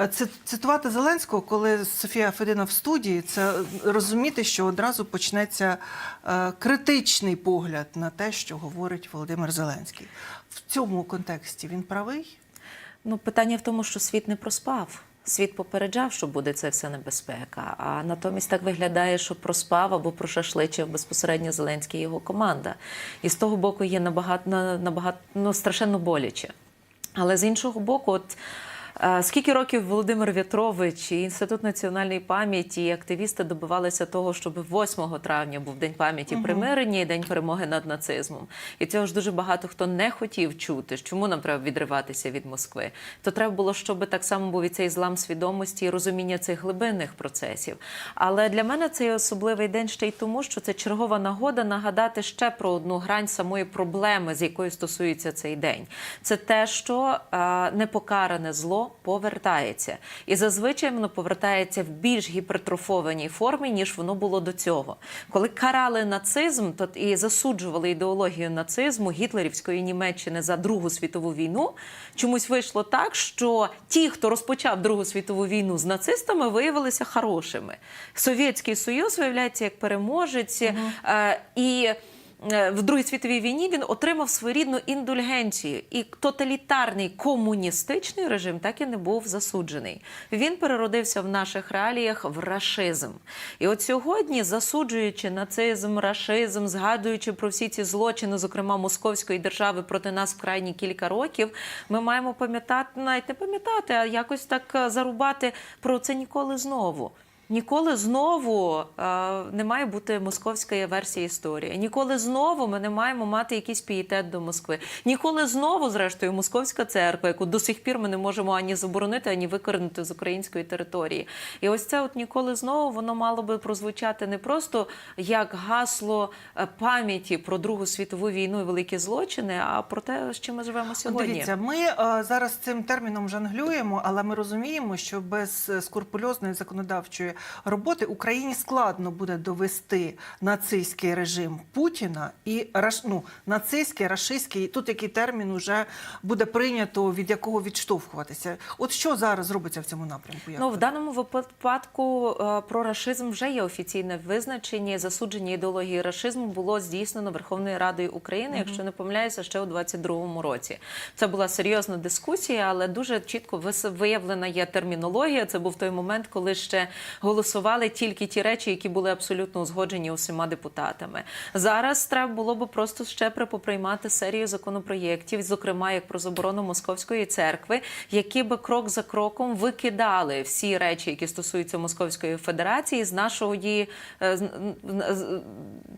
Е, цитувати Зеленського, коли Софія Федина в студії, це розуміти, що одразу почнеться е, критичний погляд на те, що говорить Володимир Зеленський. В цьому контексті він правий. Ну, питання в тому, що світ не проспав. Світ попереджав, що буде це все небезпека. А натомість так виглядає, що проспав або прошашличив безпосередньо Зеленський і його команда. І з того боку є набагато набагато ну, страшенно боляче. Але з іншого боку, от скільки років Володимир В'ятрович і Інститут національної пам'яті і активісти добивалися того, щоб 8 травня був День пам'яті примирення і День перемоги над нацизмом. І цього ж дуже багато хто не хотів чути. Чому нам треба відриватися від Москви? То треба було, щоб так само був і цей злам свідомості і розуміння цих глибинних процесів. Але для мене цей особливий день ще й тому, що це чергова нагода нагадати ще про одну грань самої проблеми, з якою стосується цей день. Це те, що е, непокаране зло повертається, і зазвичай воно повертається в більш гіпертрофованій формі, ніж воно було до цього. Коли карали нацизм, то і засуджували ідеологію нацизму гітлерівської Німеччини за Другу світову війну. Чомусь вийшло так, що ті, хто розпочав Другу світову війну з нацистами, виявилися хорошими. Совєтський Союз виявляється як переможець е, і. Е, В Другій світовій війні він отримав своєрідну індульгенцію, і тоталітарний комуністичний режим так і не був засуджений. Він переродився в наших реаліях в рашизм. І от сьогодні, засуджуючи нацизм, рашизм, згадуючи про всі ці злочини, зокрема московської держави проти нас в крайні кілька років, ми маємо пам'ятати, навіть не пам'ятати, а якось так е, зарубати про це ніколи знову. Ніколи знову е, не має бути московська версія історії. Ніколи знову ми не маємо мати якийсь пієтет до Москви. Ніколи знову, зрештою, московська церква, яку до сих пір ми не можемо ані заборонити, ані викоренити з української території. І ось це от ніколи знову воно мало би прозвучати не просто як гасло е, пам'яті про Другу світову війну і великі злочини, а про те, з чим ми живемо сьогодні. Дивіться, ми е, зараз цим терміном жонглюємо, але ми розуміємо, що без е, скрупульозної законодавчої роботи Україні складно буде довести нацистський режим Путіна і ну, нацистський, рашистський. Тут який термін вже буде прийнято, від якого відштовхуватися. От що зараз робиться в цьому напрямку? Як Ну, в даному випадку е, про рашизм вже є офіційне визначення. Засудження ідеології рашизму було здійснено Верховною Радою України, якщо не помиляюся, ще у 22-му році. Це була серйозна дискусія, але дуже чітко виявлена є термінологія. Це був той момент, коли ще голосували тільки ті речі, які були абсолютно узгоджені усіма депутатами. Зараз треба було би просто ще припоприймати серію законопроєктів, зокрема як про заборону московської церкви, які би крок за кроком викидали всі речі, які стосуються Московської Федерації, з нашого її е,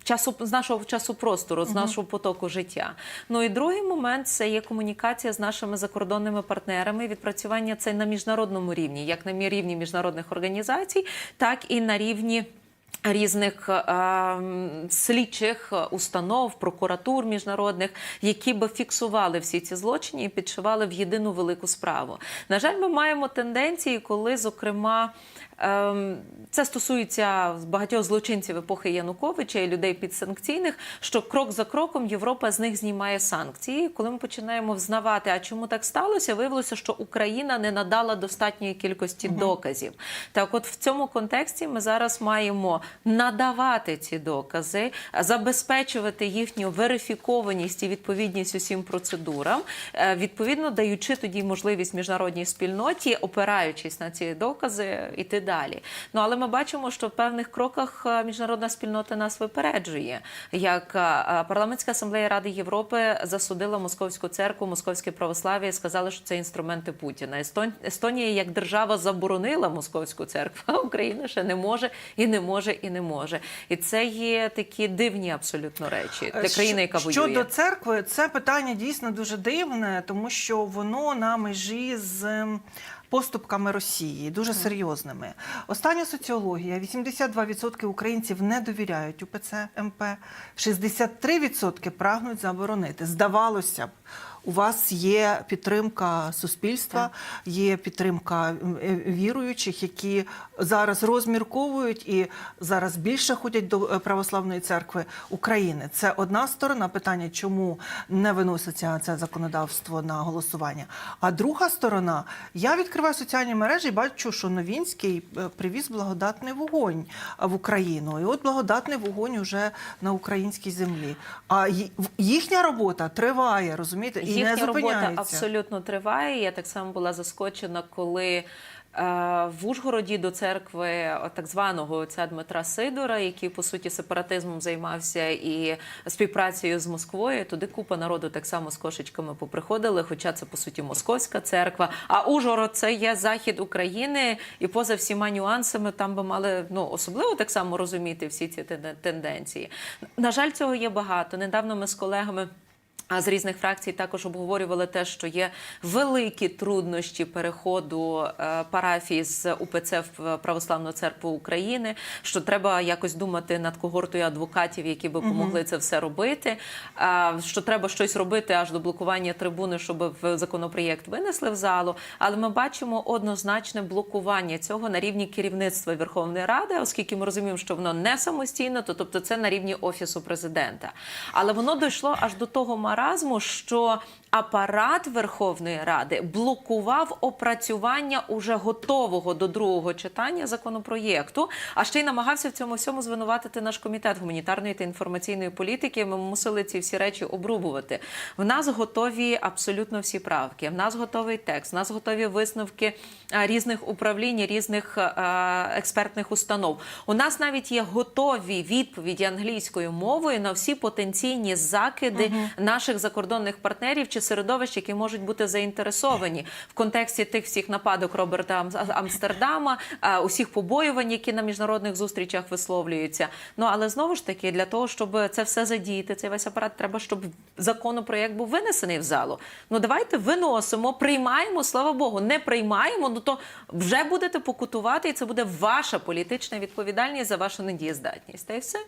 часу з нашого часу простору, з нашого потоку життя. Ну і другий момент це є комунікація з нашими закордонними партнерами, відпрацювання це на міжнародному рівні, як на рівні міжнародних організацій, так і на рівні. Різних е, слідчих установ, прокуратур міжнародних, які би фіксували всі ці злочини і підшивали в єдину велику справу. На жаль, ми маємо тенденції, коли, зокрема, ем, це стосується багатьох злочинців епохи Януковича і людей підсанкційних, що крок за кроком Європа з них знімає санкції. Коли ми починаємо взнавати, а чому так сталося, виявилося, що Україна не надала достатньої кількості доказів. Так, от в цьому контексті ми зараз маємо надавати ці докази, забезпечувати їхню верифікованість і відповідність усім процедурам, е, відповідно даючи тоді можливість міжнародній спільноті, опираючись на ці докази, іти далі. Ну але ми бачимо, що в певних кроках е, міжнародна спільнота нас випереджує. Як е, парламентська асамблея Ради Європи засудила московську церкву, московське православ'я і сказали, що це інструменти Путіна. Естон- Естонія як держава заборонила московську церкву, а Україна ще не може і не може, і не може. І це є такі дивні абсолютно речі для країни, яка воює. Щодо церкви, це питання дійсно дуже дивне, тому що воно на межі з. Поступками Росії дуже серйозними. Остання соціологія: 82% українців не довіряють УПЦ МП, 63% прагнуть заборонити. Здавалося б, у вас є підтримка суспільства, є підтримка е, віруючих, які зараз розмірковують і зараз більше ходять до е, православної церкви України. Це одна сторона питання, чому не виноситься це законодавство на голосування. А друга сторона, я відкриваю соціальні мережі і бачу, що Новінський е, привіз благодатний вогонь в Україну. І от благодатний вогонь уже на українській землі. А їхня робота триває, розумієте, Їхня робота абсолютно триває. Я так само була заскочена, коли е, в Ужгороді до церкви так званого отця Дмитра Сидора, який по суті сепаратизмом займався і співпрацею з Москвою. Туди купа народу так само з кошечками поприходили, хоча це по суті московська церква. А Ужгород це є захід України, і поза всіма нюансами там би мали ну особливо так само розуміти всі ці тенденції. На жаль, цього є багато. Недавно ми з колегами. А з різних фракцій також обговорювали те, що є великі труднощі переходу е, парафії з УПЦ в Православну церкву України. Що треба якось думати над когортою адвокатів, які би помогли це все робити. Що треба щось робити аж до блокування трибуни, щоб в законопроєкт винесли в залу. Але ми бачимо однозначне блокування цього на рівні керівництва Верховної Ради, оскільки ми розуміємо, що воно не самостійно, то тобто це на рівні офісу президента. Але воно дійшло аж до того маразму, що апарат Верховної Ради блокував опрацювання уже готового до другого читання законопроєкту, а ще й намагався в цьому всьому звинуватити наш комітет гуманітарної та інформаційної політики. Ми мусили ці всі речі обрубувати. В нас готові абсолютно всі правки. В нас готовий текст, в нас готові висновки різних управлінь, різних експертних установ. У нас навіть є готові відповіді англійською мовою на всі потенційні закиди наших закордонних партнерів чи середовищ, які можуть бути заінтересовані в контексті тих всіх нападок Роберта Ам- Амстердама, усіх побоювань, які на міжнародних зустрічах висловлюються. Ну але знову ж таки, для того, щоб це все задіяти, цей весь апарат, треба, щоб законопроєкт був винесений в залу. Ну давайте виносимо, приймаємо, слава Богу, не приймаємо. Ну то вже будете покутувати, і це буде ваша політична відповідальність за вашу недієздатність. Та й все.